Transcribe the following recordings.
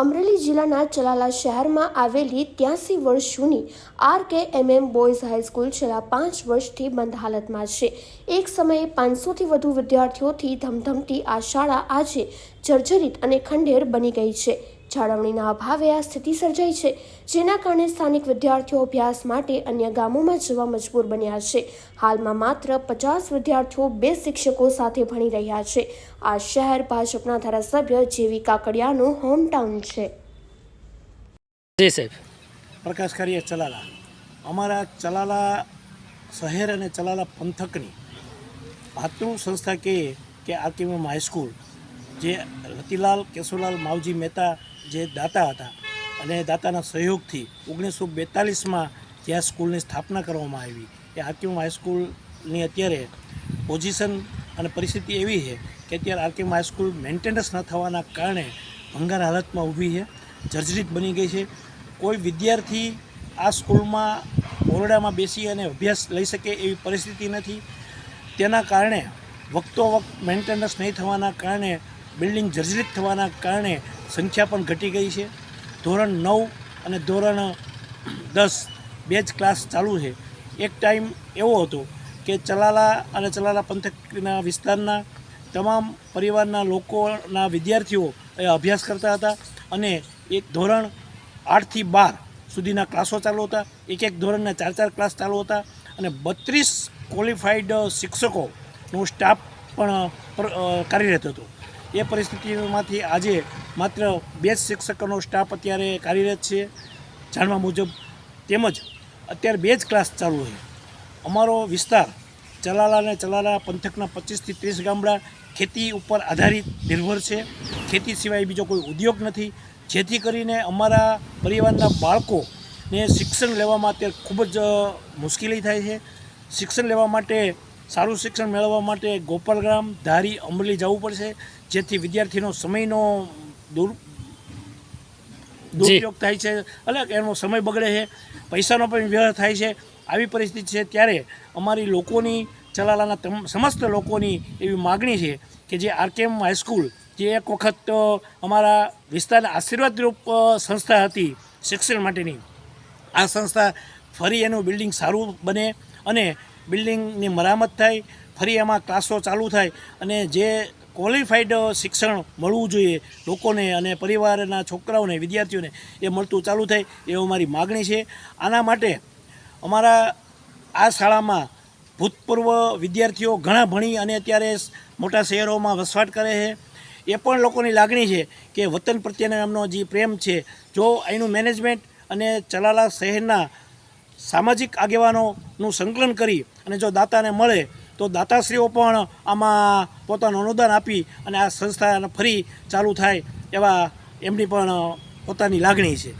અમરેલી જિલ્લાના ચલાલા શહેરમાં આવેલી ત્યાસી વર્ષ જૂની આર કે એમ એમ બોયઝ હાઈસ્કૂલ છેલ્લા પાંચ વર્ષથી બંધ હાલતમાં છે. એક સમયે પાંચસોથી વધુ વિદ્યાર્થીઓથી ધમધમતી આ શાળા આજે જર્જરિત અને ખંડેર બની ગઈ છે. જાળવણીના અભાવે આ સ્થિતિ સર્જાઈ છે જેના કારણે સ્થાનિક વિદ્યાર્થીઓ અભ્યાસ માટે અન્ય ગામોમાં જવા મજબૂર બન્યા છે. હાલમાં માત્ર પચાસ વિદ્યાર્થીઓ બે શિક્ષકો સાથે ભણી રહ્યા છે. આ શહેર ભાજપના ધારાસભ્ય જેવી કાકડિયાનું હોમટાઉન છે. જી સાહેબ. પ્રકાશ કરીએ ચલાલા. અમારા ચલાલા શહેર અને ચલાલા પંથકની ભાતૃ સંસ્થા કે કે આરકેએમ હાઈસ્કૂલ જે રતિલાલ કેશુલાલ માવજી મહેતા જે દાતા હતા અને દાતાના સહયોગથી ઓગણીસો બેતાલીસમાં જ્યાં સ્કૂલની સ્થાપના કરવામાં આવી. એ આરકેમ હાઈસ્કૂલની અત્યારે પોઝિશન અને પરિસ્થિતિ એવી છે કે અત્યારે આરકેમ હાઈસ્કૂલ મેન્ટેનન્સ ન થવાના કારણે ભંગાર હાલતમાં ઊભી છે, જર્જરિત બની ગઈ છે. કોઈ વિદ્યાર્થી આ સ્કૂલમાં ઓરડામાં બેસી અને અભ્યાસ લઈ શકે એવી પરિસ્થિતિ નથી. તેના કારણે વખતો વખત મેન્ટેનન્સ નહીં થવાના કારણે બિલ્ડિંગ જર્જરિત થવાના કારણે સંખ્યા પણ ઘટી ગઈ છે. ધોરણ નવ અને ધોરણ દસ બે જ ક્લાસ ચાલુ છે. એક ટાઈમ એવો હતો કે ચલાલા અને ચલાલા પંથકના વિસ્તારના તમામ પરિવારના લોકોના વિદ્યાર્થીઓ એ અભ્યાસ કરતા હતા અને એક ધોરણ આઠથી બાર સુધીના ક્લાસો ચાલુ હતા. એક એક ધોરણના ચાર ચાર ક્લાસ ચાલુ હતા અને બત્રીસ ક્વોલિફાઈડ શિક્ષકોનો સ્ટાફ પણ કાર્યરત હતો. એ પરિસ્થિતિમાંથી આજે માત્ર બે જ શિક્ષકોનો સ્ટાફ અત્યારે કાર્યરત છે. જાણવા મુજબ તેમજ અત્યારે બે જ ક્લાસ ચાલુ છે. અમારો વિસ્તાર ચલાલા અને ચલાલા પંથકના પચીસથી ત્રીસ ગામડા ખેતી ઉપર આધારિત નિર્ભર છે. ખેતી સિવાય બીજો કોઈ ઉદ્યોગ નથી. જેથી કરીને અમારા પરિવારના બાળકોને શિક્ષણ લેવામાં અત્યારે ખૂબ જ મુશ્કેલી થાય છે. શિક્ષણ લેવા માટે સારું શિક્ષણ મેળવવા માટે ગોપાલગ્રામ ધારી અમરેલી જવું પડશે જેથી વિદ્યાર્થીનો સમયનો દુર દુરુપયોગ થાય છે એટલે એનો સમય બગડે છે. પૈસાનો પણ વ્યય થાય છે. આવી પરિસ્થિતિ છે ત્યારે અમારી લોકોની ચલાલાના સમસ્ત લોકોની એવી માગણી છે કે જે આરકેએમ હાઈસ્કૂલ જે એક વખત અમારા વિસ્તારના આશીર્વાદરૂપ સંસ્થા હતી શિક્ષણ માટેની. આ સંસ્થા ફરી એનું બિલ્ડિંગ સારું બને અને બિલ્ડિંગની મરામત થાય, ફરી એમાં ક્લાસો ચાલુ થાય અને જે ક્વોલિફાઈડ શિક્ષણ મળવું જોઈએ લોકોને અને પરિવારના છોકરાઓને, વિદ્યાર્થીઓને એ મળતું ચાલુ થાય એવું અમારી માગણી છે. આના માટે અમારા આ શાળામાં ભૂતપૂર્વ વિદ્યાર્થીઓ ઘણા ભણી અને અત્યારે મોટા શહેરોમાં વસવાટ કરે છે. એ પણ લોકોની લાગણી છે કે વતન પ્રત્યેનો એમનો જે પ્રેમ છે, જો અહીંનું મેનેજમેન્ટ અને ચલાલા શહેરના સામાજિક આગેવાનોનું સંકલન કરી અને જો દાતાને મળે, તો દાતાશ્રીઓ પણ આમાં પોતાનું અનુદાન આપી અને આ સંસ્થા ફરી ચાલુ થાય એવા એમની પણ પોતાની લાગણી છે.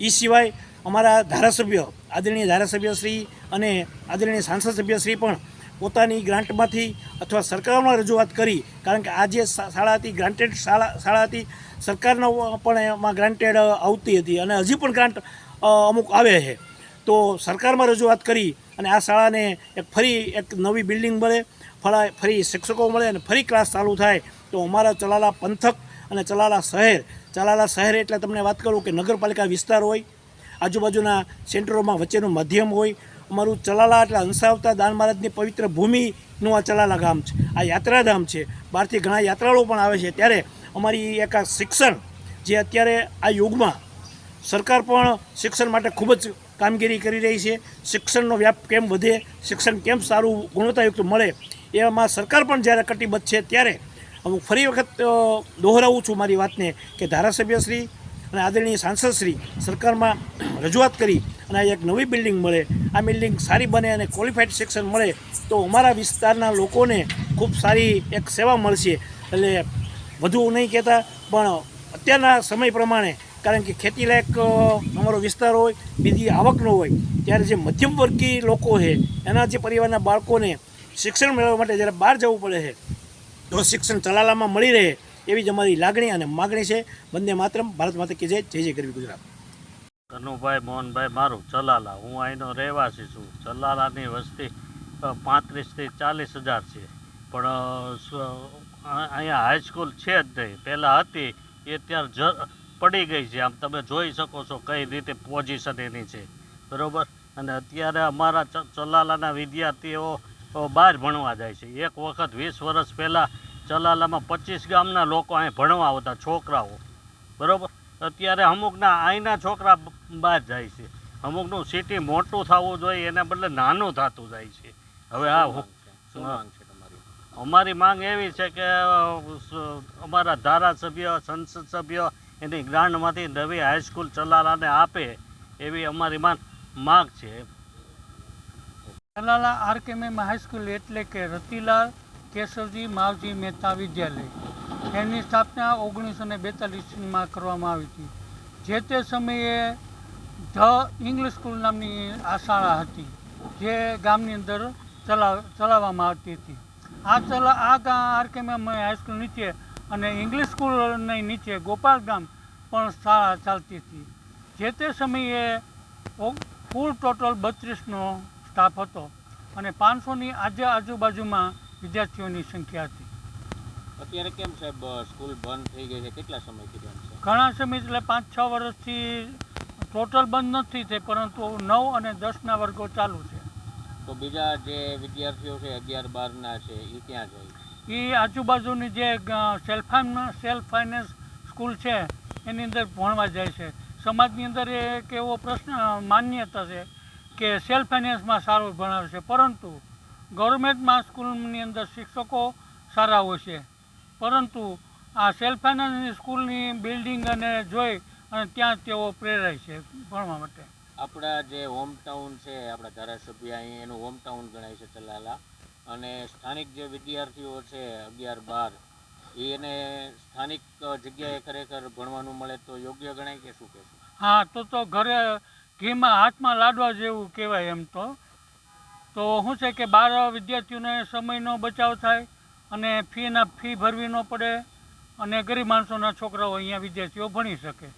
એ સિવાય અમારા ધારાસભ્ય, આદરણીય ધારાસભ્યશ્રી અને આદરણીય સાંસદ સભ્યશ્રી પણ પોતાની ગ્રાન્ટમાંથી અથવા સરકારમાં રજૂઆત કરી, કારણ કે આ જે શાળા હતી, ગ્રાન્ટેડ શાળા શાળા હતી, સરકારનો પણ એમાં ગ્રાન્ટેડ આવતી હતી અને હજી પણ ગ્રાન્ટ અમુક આવે છે. તો સરકારમાં રજૂઆત કરી અને આ શાળાને એક ફરી એક નવી બિલ્ડિંગ મળે ફળા ફરી શિક્ષકો મળે અને ફરી ક્લાસ ચાલુ થાય. તો અમારા ચલાલા પંથક અને ચલાલા શહેર ચલાલા શહેર એટલે તમને વાત કરું કે નગરપાલિકા વિસ્તાર હોય, આજુબાજુના સેન્ટરોમાં વચ્ચેનું માધ્યમ હોય, અમારું ચલાલા એટલે હંસાવતા દાન મહારાજની પવિત્ર ભૂમિનું આ ચલાલા ગામ છે, આ યાત્રાધામ છે. બહારથી ઘણા યાત્રાળુઓ પણ આવે છે. ત્યારે અમારી એક આ શિક્ષણ જે અત્યારે આ યુગમાં સરકાર પણ શિક્ષણ માટે ખૂબ જ કામગીરી કરી રહી છે. શિક્ષણનો વ્યાપ કેમ વધે, શિક્ષણ કેમ સારું ગુણવત્તાયુક્ત મળે, એમાં સરકાર પણ જ્યારે કટિબદ્ધ છે ત્યારે હું ફરી વખત દોહરાવું છું મારી વાતને કે ધારાસભ્યશ્રી અને આદરણીય સાંસદશ્રી સરકારમાં રજૂઆત કરી અને એક નવી બિલ્ડિંગ મળે, આ બિલ્ડિંગ સારી બને અને ક્વોલિફાઈડ શિક્ષણ મળે, તો અમારા વિસ્તારના લોકોને ખૂબ સારી એક સેવા મળશે. એટલે વધુ નહીં કહેતા, પણ અત્યારના સમય પ્રમાણે કારણ કે ખેતીલાયક અમારો વિસ્તાર હોય, બીજી આવકનો હોય, ત્યારે જે મધ્યમ વર્ગીય લોકો છે, એના જે પરિવારના બાળકોને શિક્ષણ મેળવવા માટે જ્યારે બહાર જવું પડે છે, તો શિક્ષણ ચલાલામાં મળી રહે, એવી જ અમારી લાગણી અને માગણી છે. વંદે માત્ર ભારત માતા કે જય જય ગરવી ગુજરાત. કનુભાઈ, મોહનભાઈ, મારું ચલાલા. હું અહીંનો રહેવાસી છું. ચલાલાની વસ્તી પાંત્રીસથી ચાલીસ હજાર છે. પણ અહીંયા હાઈસ્કૂલ છે જ નહીં. પહેલાં હતી, એ ત્યાં જ પડી ગઈ છે. આમ તમે જોઈ શકો છો કઈ રીતે પોઝિશન એની છે. બરાબર? અને અત્યારે અમારા ચલાલાના વિદ્યાર્થીઓ બહાર ભણવા જાય છે. એક વખત વીસ વર્ષ પહેલાં ચલાલામાં પચીસ ગામના લોકો અહીં ભણવા આવતા છોકરાઓ. બરાબર? અત્યારે અમુકના અહીંના છોકરા બહાર જાય છે. અમુકનું સિટી મોટું થવું જોઈએ એના બદલે નાનું થતું જાય છે. હવે આ શું માંગ છે? તમારી? અમારી માંગ એવી છે કે અમારા ધારાસભ્ય સંસદ સભ્ય એની ગ્રાન્ટમાંથી નવી હાઈસ્કૂલ ચલાલાને આપે એવી અમારી માન માગ છે. તલાલા આરકેએમ હાઈસ્કૂલ એટલે કે રતિલાલ કેશવજી માવજી મહેતા વિદ્યાલય. એની સ્થાપના ઓગણીસો ને બેતાલીસમાં કરવામાં આવી હતી. જે તે સમયે ધ ઇંગ્લિશ સ્કૂલ નામની આ શાળા હતી, જે ગામની અંદર ચલાવ ચલાવવામાં આવતી હતી. આ ચલા, આ ગા આરકેએમ હાઈસ્કૂલ નીચે અને ઇંગ્લિશ સ્કૂલની નીચે ગોપાલ ગામ પણ શાળા ચાલતી હતી. જે તે સમયે કુલ ટોટલ બત્રીસનો સ્ટાફ હતો અને પાંચસોની આજે આજુબાજુમાં વિદ્યાર્થીઓની સંખ્યા હતી. અત્યારે કેમ સાહેબ સ્કૂલ બંધ થઈ ગઈ છે? કેટલા સમયથી બંધ છે? ઘણા સમય એટલે પાંચ છ વર્ષથી ટોટલ બંધ નથી થઈ પરંતુ નવ અને દસના વર્ગો ચાલુ છે. તો બીજા જે વિદ્યાર્થીઓ છે અગિયાર બારના છે એ ક્યાં જાય? એ આજુબાજુની જે સેલ્ફ સેલ્ફ ફાઇનાન્સ સ્કૂલ છે, એની અંદર ભણવા જાય છે. સમાજની અંદર એક એવો પ્રશ્ન માન્યતા છે કે સેલ્ફ ફાઇનાન્સમાં સારું ભણાવે છે. પરંતુ ગવર્મેન્ટમાં સ્કૂલની અંદર શિક્ષકો સારા હોય છે. પરંતુ આ સેલ્ફ ફાઇનાન્સની સ્કૂલની બિલ્ડિંગ અને જોઈ અને ત્યાં તેઓ પ્રેરાય છે ભણવા માટે. આપણા જે હોમ ટાઉન છે, આપણા ધારાસભ્ય અહીં એનું હોમટાઉન ગણાય છે ચલાલા. અને સ્થાનિક જે વિદ્યાર્થીઓ છે અગિયાર બાર એને સ્થાનિક જગ્યાએ ખરેખર ભણવાનું મળે તો યોગ્ય ગણાય કે શું કહેશું? હા તો તો ઘરે ઘીમાં હાથમાં લાડવા જેવું કહેવાય એમ તો. તો શું છે કે બાર વિદ્યાર્થીઓને સમયનો બચાવ થાય અને ફીના ફી ભરવી ન પડે અને ગરીબ માણસોના છોકરાઓ અહીંયા વિદ્યાર્થીઓ ભણી શકે.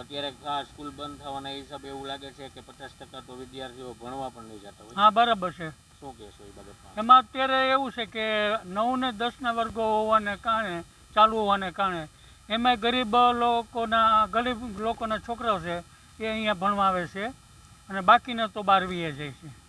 અત્યારે આ સ્કૂલ બંધ થવાના હિસાબે એવું લાગે છે કે પચાસ ટકા તો વિદ્યાર્થીઓ ભણવા પણ નહીં જતા હોય. હા બરાબર છે. એમાં અત્યારે એવું છે કે નવ ને દસના વર્ગો હોવાને કારણે, ચાલુ હોવાને કારણે એમાં ગરીબ લોકોના ગરીબ લોકોના છોકરાઓ છે એ અહીંયા ભણવા આવે છે અને બાકીના તો બાર વીએ જાય છે.